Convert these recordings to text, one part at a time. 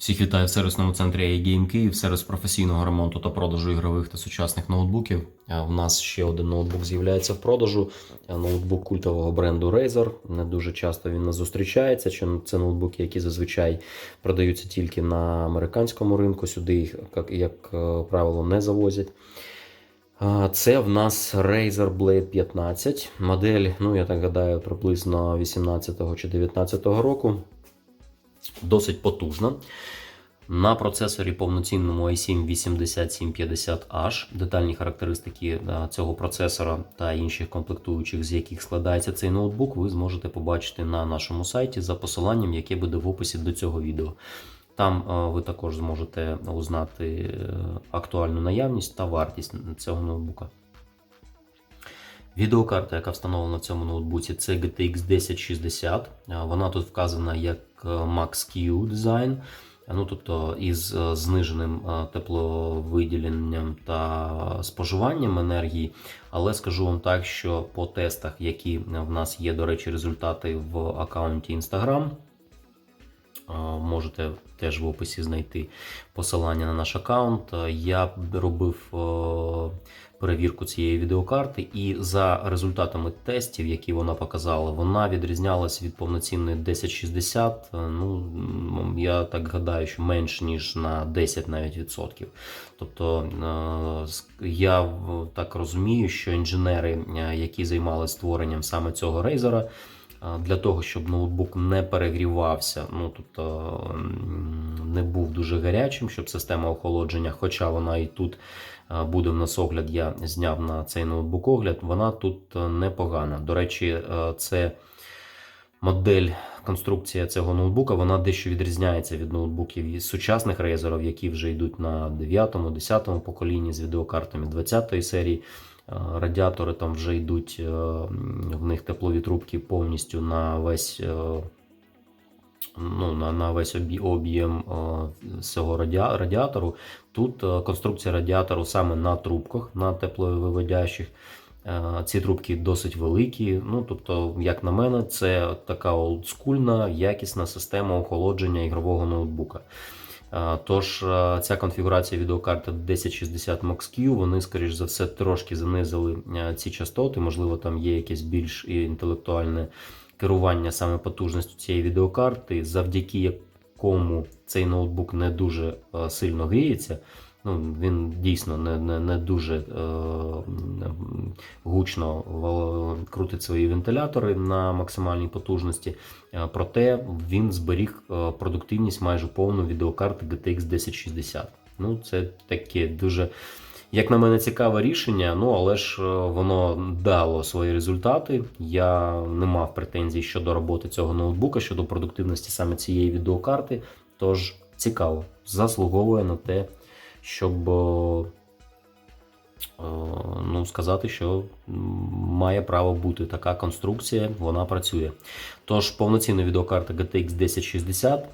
Всіх вітаю в сервісному центрі A-Game Київ, сервіс професійного ремонту та продажу ігрових та сучасних ноутбуків. А В нас ще один ноутбук з'являється в продажу. Ноутбук культового бренду Razer. Не дуже часто він не зустрічається. Це ноутбуки, які зазвичай продаються тільки на американському ринку. Сюди їх, як, як е, правило, не завозять. Це в нас Razer Blade 15. Модель, ну я так гадаю, приблизно 18 чи 19 року. Досить потужна. На процесорі повноцінному i7 8750H. Детальні характеристики е, цього процесора та інших комплектуючих, з яких складається цей ноутбук, ви зможете побачити на нашому сайті за посиланням, яке буде в описі до цього відео. Там е, ви також зможете узнати е, актуальну наявність та вартість цього ноутбука. Відеокарта, яка встановлена в цьому ноутбуці, це GTX 1060. Е, Вона тут вказана як Max-Q дизайн, ну, тобто із е, зниженим е, тепловиділенням та споживанням енергії. Але скажу вам так, що по тестах, які в нас є, до речі, результати в аккаунті Instagram, можете теж в описі знайти посилання на наш аккаунт. Я робив е, перевірку цієї відеокарти, і за результатами тестів, які вона показала, вона відрізнялась від повноцінної 1060. е, Ну я так гадаю, що менш ніж на 10 навіть відсотків. Тобто е, я так розумію, що інженери, е, які займалися створенням саме цього рейзера, для того, щоб ноутбук не перегрівався, ну тобто не був дуже гарячим, щоб система охолодження, хоча вона і тут буде в нас огляд, я зняв на цей ноутбук огляд, вона тут е, непогана. До речі, е, це модель, конструкція цього ноутбука, вона дещо відрізняється від ноутбуків сучасних рейзерів, які вже йдуть на 9-10 поколінні з відеокартами 20-ї серії. Е, Радіатори там вже йдуть, е, в них теплові трубки повністю на весь, е, ну, на, на весь об'єм цього радіатору. Тут конструкція радіатору саме на трубках, на тепловиводящих. Ці трубки досить великі. Ну, тобто, як на мене, це така олдскульна, якісна система охолодження ігрового ноутбука. Е, Тож е, ця конфігурація відеокарти 1060 Max-Q, вони, скоріш за все, трошки занизили е, ці частоти. Можливо, там є якесь більш інтелектуальне керування саме потужністю цієї відеокарти, завдяки якому цей ноутбук не дуже сильно гріється. Ну, він дійсно не, не, не дуже е, гучно крутить свої вентилятори на максимальній потужності. Е, Проте він зберіг е, продуктивність майже повну відеокарти GTX 1060. Ну, це таке дуже, як на мене, цікаве рішення. Ну, але ж е, воно дало свої результати. Я не мав претензій щодо роботи цього ноутбука, щодо продуктивності саме цієї відеокарти. Тож цікаво, заслуговує на те, щоб е, е, ну, сказати, що має право бути така конструкція, вона працює. Тож повноцінна відеокарта GTX 1060 е,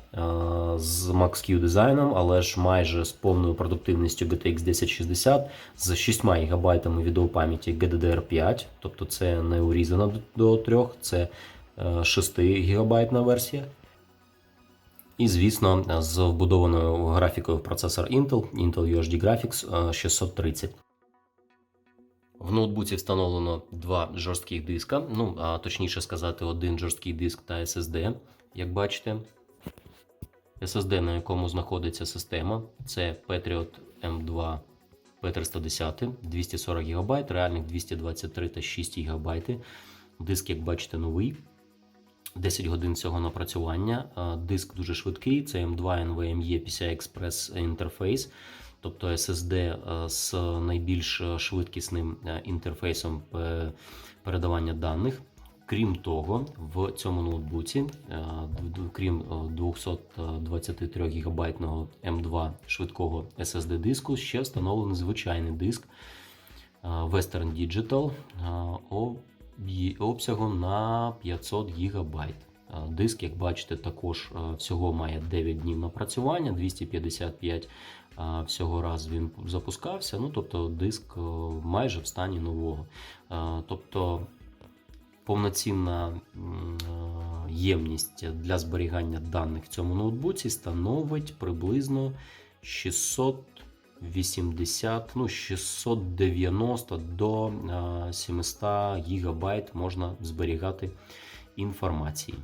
з Max-Q дизайном, але ж майже з повною продуктивністю GTX 1060 з 6 ГБ відеопам'яті GDDR5, тобто це не урізано до 3, це 6 ГБ версія. І, звісно, з вбудованою графікою в процесор Intel, Intel UHD Graphics е, 630. В ноутбуці встановлено два жорстких диска, ну, а точніше сказати, один жорсткий диск та SSD. Як бачите, SSD, на якому знаходиться система, це Patriot M2 P310, 240 ГБ, реальних 223 та 6 ГБ. Диск, як бачите, новий. 10 годин цього напрацювання. Е, Диск дуже швидкий, це M2 NVMe PCI Express інтерфейс, тобто SSD е, з найбільш швидкісним е, інтерфейсом передавання даних. Крім того, в цьому ноутбуці, крім е, 223 гігабайтного M2 швидкого SSD диску, ще встановлений звичайний диск Western Digital е, обсягом на 500 ГБ. Диск, як бачите, також всього має 9 днів напрацювання, 255 е, всього раз він запускався. Ну, тобто диск майже в стані нового. Тобто повноцінна ємність для зберігання даних в цьому ноутбуці становить приблизно 680, ну 690 до е, 700 гігабайт можна зберігати інформації.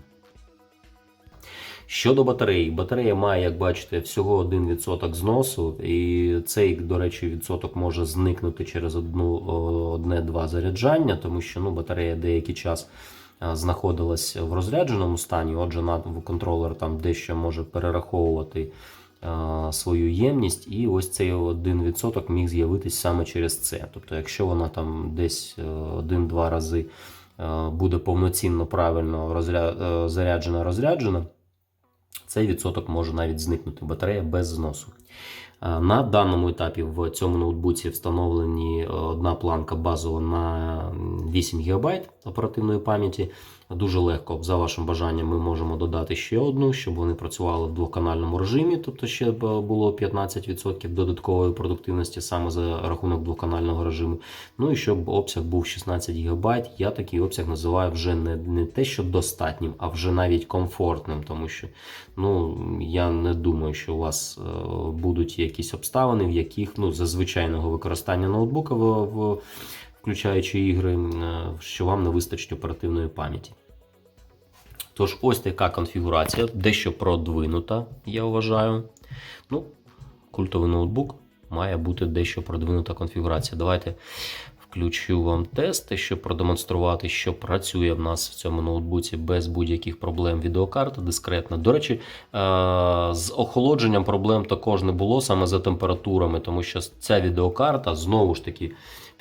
Щодо батареї, батарея має, як бачите, всього 1% зносу, і цей, до речі, відсоток може зникнути через одне-два заряджання, тому що ну, батарея деякий час знаходилась в розрядженому стані. Отже, контролер там дещо може перераховувати свою ємність, і ось цей 1% міг з'явитись саме через це. Тобто, якщо вона там десь е, один-два рази е, буде повноцінно правильно розря... е, заряджена розряджена цей відсоток може навіть зникнути. Батарея без зносу. Е, На даному етапі в цьому ноутбуці встановлені е, одна планка базова на 8 ГБ оперативної пам'яті. Дуже легко, за вашим бажанням, ми можемо додати ще одну, щоб вони працювали в двоканальному режимі, тобто ще б було 15% додаткової продуктивності саме за рахунок двоканального режиму. Ну і щоб обсяг був 16 ГБ. Я такий обсяг називаю вже не, не те, що достатнім, а вже навіть комфортним, тому що ну, я не думаю, що у вас е, будуть якісь обставини, в яких ну, за звичайного використання ноутбука, в, в, включаючи ігри, що вам не вистачить оперативної пам'яті. Тож, ось така конфігурація, дещо продвинута, я вважаю. Ну, культовий ноутбук має бути дещо продвинута конфігурація. Давайте включу вам тести, щоб продемонструвати, що працює в нас в цьому ноутбуці без будь-яких проблем. Відеокарта дискретна. До речі, е, з охолодженням проблем також не було саме за температурами, тому що ця відеокарта знову ж таки.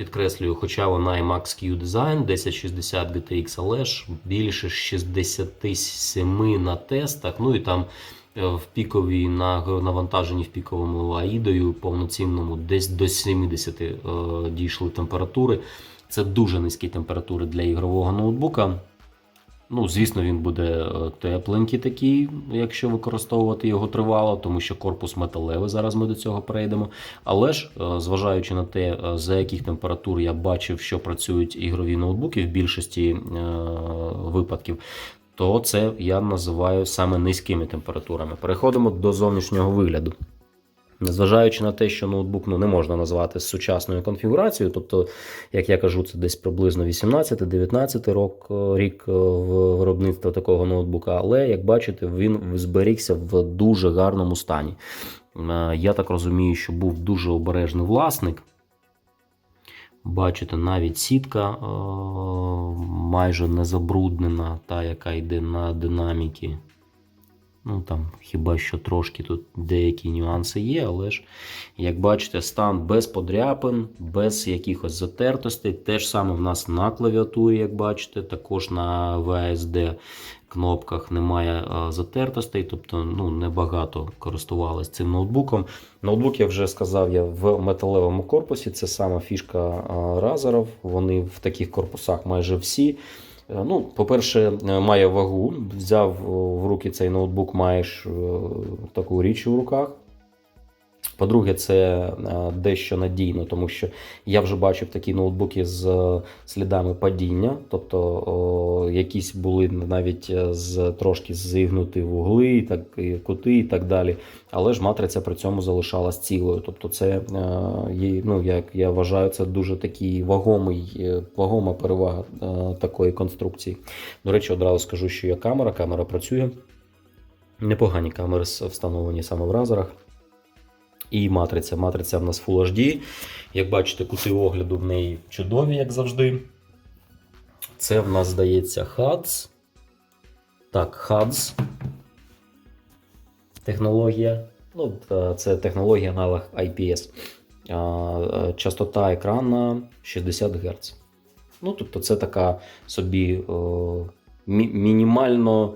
Підкреслюю, хоча вона і Max Q Design 1060 GTX, але ж більше 67 на тестах. Ну і там е, в піковій на навантаженні в піковому аїдою повноцінному десь до 70 е, дійшли температури. Це дуже низькі температури для ігрового ноутбука. Ну, звісно, він буде е, тепленький такий, якщо використовувати його тривало, тому що корпус металевий, зараз ми до цього перейдемо. Але ж, е, зважаючи на те, е, за яких температур я бачив, що працюють ігрові ноутбуки в більшості випадків, то це я називаю саме низькими температурами. Переходимо до зовнішнього вигляду. Незважаючи на те, що ноутбук ну, не можна назвати сучасною конфігурацією, тобто, як я кажу, це десь приблизно 18-19 рок, рік е, виробництва такого ноутбука, але як бачите, він зберігся в дуже гарному стані. Е, Я так розумію, що був дуже обережний власник. Бачите, навіть сітка е, майже не забруднена, та, яка йде на динаміки. Ну там хіба що трошки тут деякі нюанси є, але ж, як бачите, стан без подряпин, без якихось затертостей. Те ж саме в нас на клавіатурі, як бачите, також на VSD кнопках немає затертостей, тобто ну, небагато користувалися цим ноутбуком. Ноутбук, я вже сказав, я в металевому корпусі. Це сама фішка а, Razerів. Вони в таких корпусах майже всі. Е, Ну, по-перше, е, має вагу. Взяв е, в руки цей ноутбук, маєш таку річ у руках. По-друге, це е, дещо надійно, тому що я вже бачив такі ноутбуки з е, слідами падіння, тобто якісь були навіть е, з трошки зігнуті вугли, так, і кути і так далі. Але ж матриця при цьому залишалась цілою. Тобто, це є, ну, як я вважаю, це дуже такий вагомий, вагома перевага такої конструкції. До речі, одразу скажу, що є камера, камера працює. Непогані камери встановлені саме в разерах. І матриця. Матриця в нас Full HD. Як бачите, кути огляду в неї чудові, як завжди. Це в нас здається HUDS. Так, HUDS. Технологія. Ну, це технологія аналог IPS. Частота екрана 60 Гц. Ну, тобто, це така собі о, мі- мінімально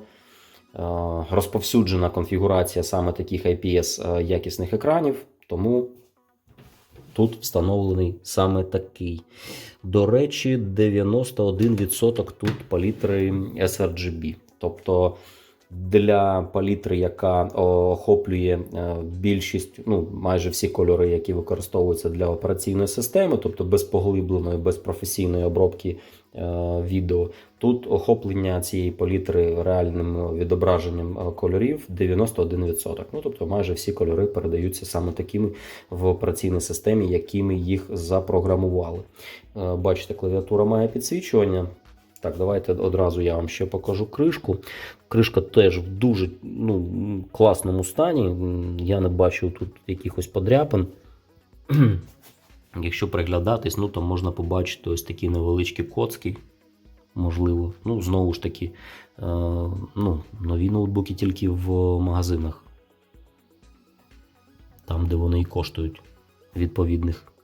розповсюджена конфігурація саме таких IPS е, якісних екранів, тому тут встановлений саме такий. До речі, 91% тут палітри sRGB. Тобто для палітри, яка охоплює е, більшість, ну майже всі кольори, які використовуються для операційної системи, тобто без поглибленої, без професійної обробки е, відео. Тут охоплення цієї палітри реальним відображенням е, кольорів 91%. Ну тобто, майже всі кольори передаються саме такими в операційній системі, якими їх запрограмували. Е, Бачите, клавіатура має підсвічування. Так, давайте одразу я вам ще покажу кришку. Кришка теж в дуже ну, класному стані. Я не бачу тут якихось подряпин. Якщо приглядатись, ну, то можна побачити ось такі невеличкі коцки. Можливо. Ну, знову ж таки, е, ну, нові ноутбуки тільки в магазинах. Там, де вони і коштують відповідних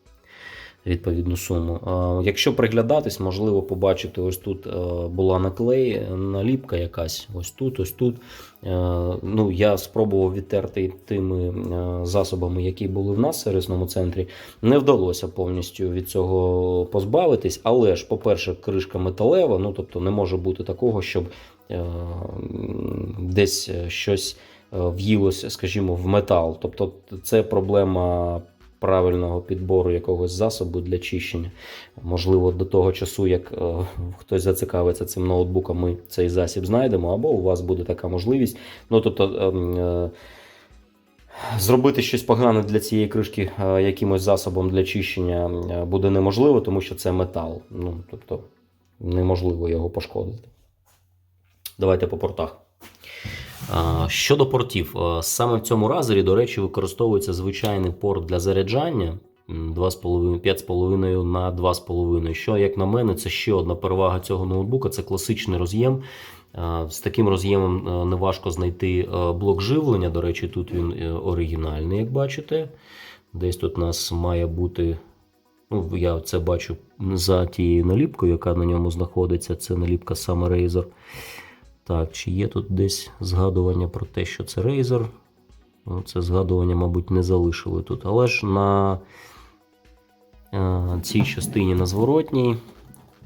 відповідну суму. Якщо приглядатись, можливо побачити, ось тут е, була наклей, наліпка якась, ось тут, ось тут. Е, Ну, Я спробував відтерти тими е, засобами, які були в нас в сервісному центрі. Не вдалося повністю від цього позбавитись, але ж, по-перше, кришка металева, ну тобто не може бути такого, щоб десь щось в'їлося, скажімо, в метал. Тобто, це проблема правильного підбору якогось засобу для чищення. Можливо, до того часу, як е, хтось зацікавиться цим ноутбуком, ми цей засіб знайдемо, або у вас буде така можливість. Ну, тобто, ем, е, Зробити щось погане для цієї кришки е, якимось засобом для чищення е, буде неможливо, тому що це метал. Ну, тобто, неможливо його пошкодити. Давайте по портах. Щодо портів, саме в цьому разері, до речі, використовується звичайний порт для заряджання 5,5 на 2,5. Що, як на мене, це ще одна перевага цього ноутбука це класичний роз'єм. З таким роз'ємом неважко знайти блок живлення. До речі, тут він е, оригінальний, як бачите. Десь тут у нас має бути. Ну, я це бачу за тією наліпкою, яка на ньому знаходиться. Це наліпка саме Razer. Так, чи є тут десь згадування про те, що це Razer? Ну, Це згадування, мабуть, не залишили тут. Але ж на е, цій частині на зворотній,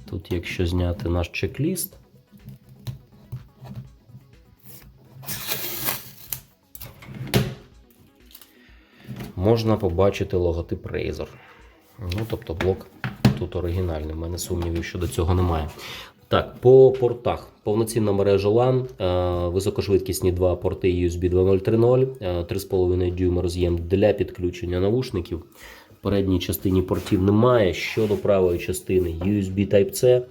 тут, якщо зняти наш чек-ліст, можна побачити логотип Razer. Ну, тобто блок тут оригінальний. У мене сумнівів щодо цього немає. Так, по портах. Повноцінна мережа LAN, е, високошвидкісні два порти USB 2.0.3.0, е, 3,5 дюйма роз'єм для підключення навушників. В передній частині портів немає. Щодо правої частини USB Type-C.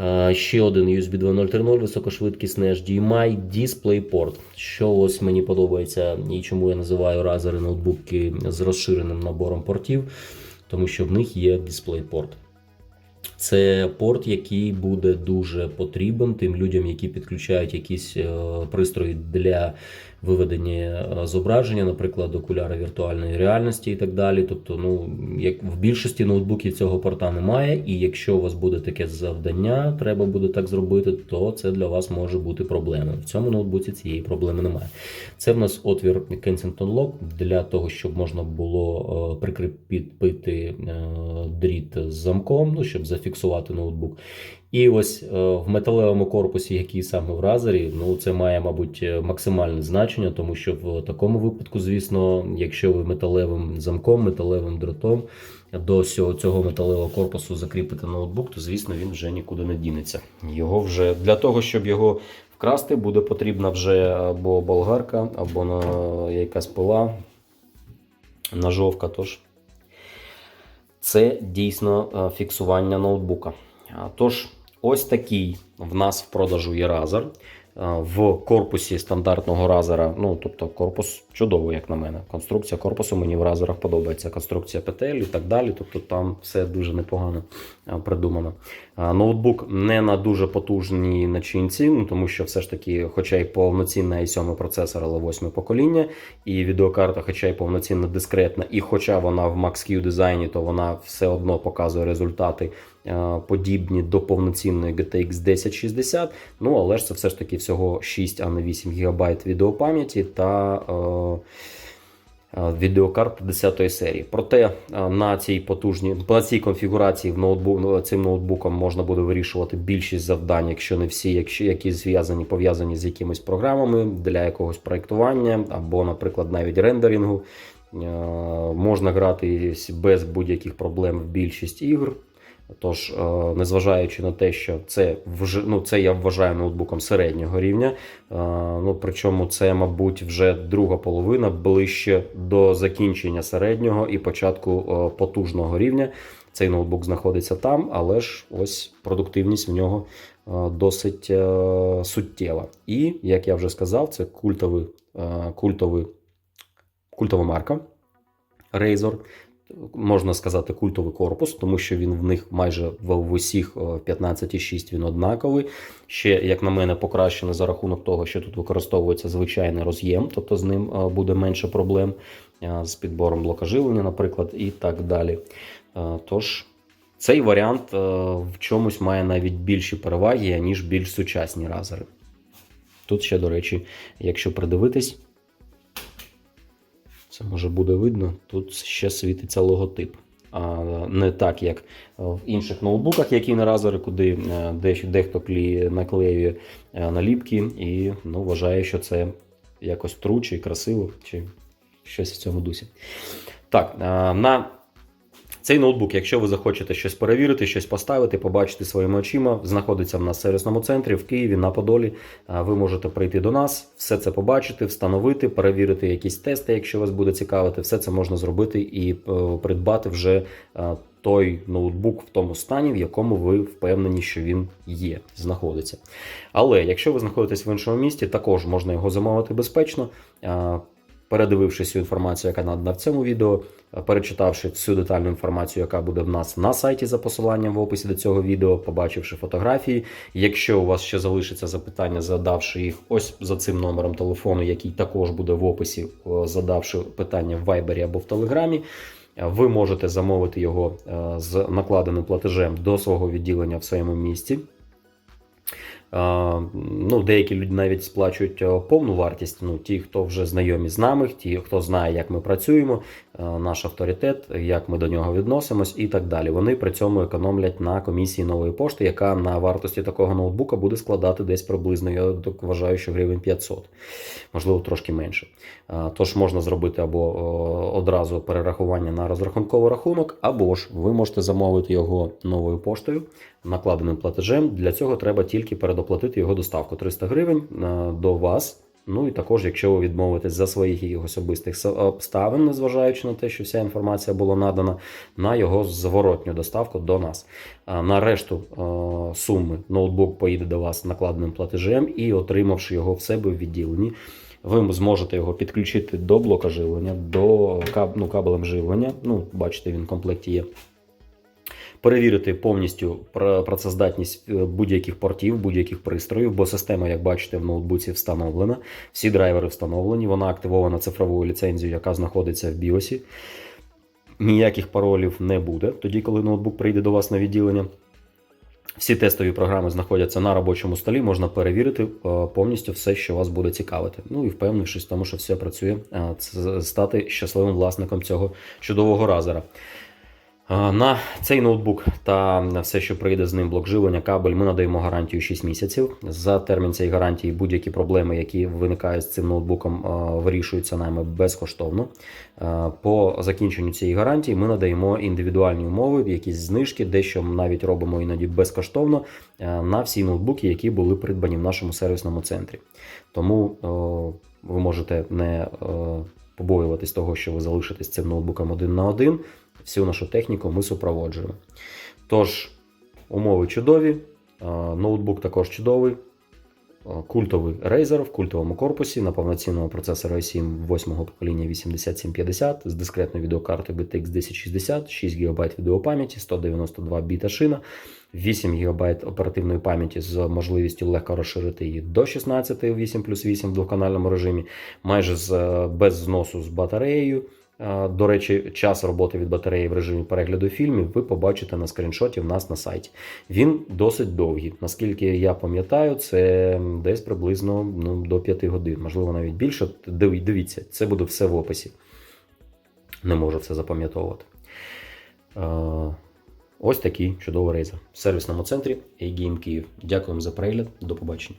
Е, Ще один USB 2.0.3.0, високошвидкісний HDMI, DisplayPort. Що ось мені подобається і чому я називаю Razer ноутбуки з розширеним набором портів, тому що в них є DisplayPort. Це порт, який буде дуже потрібен тим людям, які підключають якісь е, пристрої для виведення е, зображення, наприклад, окуляри віртуальної реальності і так далі. Тобто, ну як в більшості ноутбуків цього порта немає, і якщо у вас буде таке завдання, треба буде так зробити, то це для вас може бути проблемою. В цьому ноутбуці цієї проблеми немає. Це в нас отвір Kensington Lock для того, щоб можна було е, прикріпити е, дріт з замком, ну, щоб зафіксувати ноутбук. І ось е, в металевому корпусі, який саме в разері, ну це має, мабуть, е, максимальне значення, тому що в такому випадку, звісно, якщо ви металевим замком, металевим дротом до всього цього металевого корпусу закріпите ноутбук, то звісно він вже нікуди не дінеться. Його вже для того, щоб його вкрасти, буде потрібна вже або болгарка, або якась пила, ножовка. Тож це дійсно е, фіксування ноутбука. Тож, ось такий в нас в продажу є Razer. В корпусі стандартного разера, ну тобто корпус чудовий, як на мене. Конструкція корпусу мені в разерах подобається. Конструкція петель і так далі. Тобто там все дуже непогано придумано. Ноутбук не на дуже потужній начинці, ну тому що все ж таки, хоча й повноцінна i 7 процесор, але 8 покоління, і відеокарта, хоча й повноцінно дискретна, і хоча вона в Max-Q дизайні, то вона все одно показує результати е, подібні до повноцінної GTX 1060. Ну але ж це все ж таки всього 6, а не 8 ГБ відеопам'яті та. Е, е, відеокарт 10 серії. Проте е, на цій потужній на цій конфігурації в ноутбук ну, цим ноутбуком можна буде вирішувати більшість завдань, якщо не всі, якщо які зв'язані пов'язані з якимись програмами для якогось проектування або, наприклад, навіть рендерингу. Е, Можна грати без будь-яких проблем в більшість ігр. Тож, е, незважаючи на те, що це вже ну, це я вважаю ноутбуком середнього рівня. е, Ну, причому це, мабуть, вже друга половина ближче до закінчення середнього і початку е, потужного рівня. Цей ноутбук знаходиться там, але ж ось продуктивність в нього досить суттєва. І, як я вже сказав, це культовий, культовий, культова марка Razer можна сказати, культовий корпус, тому що він в них майже в усіх е, 15,6 він однаковий. Ще, як на мене, покращений за рахунок того, що тут використовується звичайний роз'єм, тобто з ним е, буде менше проблем е, з підбором блокаживлення, наприклад, і так далі. Е, Тож. Цей варіант е, в чомусь має навіть більші переваги, ніж більш сучасні разери. Тут ще, до речі, якщо придивитись, це може буде видно. Тут ще світиться логотип. А не так, як в інших ноутбуках, які на Razer, куди е, дехто клі наклеює е, наліпки і ну, вважає, що це якось тру чи красиво, чи щось в цьому дусі. Так, е, на цей ноутбук, якщо ви захочете щось перевірити, щось поставити, побачити своїми очима, знаходиться в нас в сервісному центрі в Києві на Подолі. Ви можете прийти до нас, все це побачити, встановити, перевірити якісь тести, якщо вас буде цікавити. Все це можна зробити і е, придбати вже е, той ноутбук в тому стані, в якому ви впевнені, що він є, знаходиться. Але якщо ви знаходитесь в іншому місті, також можна його замовити безпечно. Передивившись всю інформацію, яка надана в цьому відео, перечитавши всю детальну інформацію, яка буде в нас на сайті за посиланням в описі до цього відео, побачивши фотографії. Якщо у вас ще залишиться запитання, задавши їх ось за цим номером телефону, який також буде в описі, е, задавши питання в Viber або в Телеграмі. е, Ви можете замовити його е, з накладеним платежем до свого відділення в своєму місті. Ну, деякі люди навіть сплачують е, повну вартість. Ну, ті, хто вже знайомі з нами, ті, хто знає, як ми працюємо, е, наш авторитет, як ми до нього відносимось, і так далі. Вони при цьому економлять на комісії нової пошти, яка на вартості такого ноутбука буде складати десь приблизно. Я так вважаю, що гривень 500, можливо, трошки менше. Тож можна зробити або е, одразу перерахування на розрахунковий рахунок, або ж ви можете замовити його новою поштою накладеним платежем. Для цього треба тільки передоплатити його доставку 300 гривень е, до вас. Ну і також, якщо ви відмовитесь за своїх яких особистих обставин, незважаючи на те, що вся інформація була надана, на його зворотню доставку до нас. А На решту е, суми ноутбук поїде до вас накладеним платежем і, отримавши його в себе в відділенні, ви зможете його підключити до блока живлення, до ну, кабелем живлення. Ну, бачите, він в комплекті є перевірити повністю пр- працездатність е, будь-яких портів, будь-яких пристроїв, бо система, як бачите, в ноутбуці встановлена. Всі драйвери встановлені, вона активована цифровою ліцензією, яка знаходиться в BIOS. Ніяких паролів не буде тоді, коли ноутбук прийде до вас на відділення. Всі тестові програми знаходяться на робочому столі, можна перевірити е, повністю все, що вас буде цікавити. Ну і впевнившись в тому, що все працює, е, стати щасливим власником цього чудового разера. На цей ноутбук та все, що прийде з ним блок живлення, кабель, ми надаємо гарантію 6 місяців. За термін цієї гарантії будь-які проблеми, які виникають з цим ноутбуком, вирішуються нами безкоштовно. По закінченню цієї гарантії ми надаємо індивідуальні умови, якісь знижки, дещо навіть робимо іноді безкоштовно на всі ноутбуки, які були придбані в нашому сервісному центрі. Тому ви можете не побоюватись того, що ви залишитесь цим ноутбуком один на один. Всю нашу техніку ми супроводжуємо. Тож, умови чудові, е, ноутбук також чудовий. Е, Культовий Razer в культовому корпусі на повноцінному процесорі i7 8 покоління 8750 з дискретною відеокартою GTX 1060, 6 ГБ відеопам'яті, 192 біта шина, 8 ГБ оперативної пам'яті з можливістю легко розширити її до 16 8 плюс 8 в двоканальному режимі, майже з, без зносу з батареєю. До речі, час роботи від батареї в режимі перегляду фільмів ви побачите на скріншоті в нас на сайті. Він досить довгий. Наскільки я пам'ятаю, це десь приблизно ну, до 5 годин, можливо, навіть більше. Дивіться, це буде все в описі. не може це запам'ятовувати. Ось такий чудовий рейзер в сервісному центрі A-Game Київ. Дякуємо за перегляд. До побачення.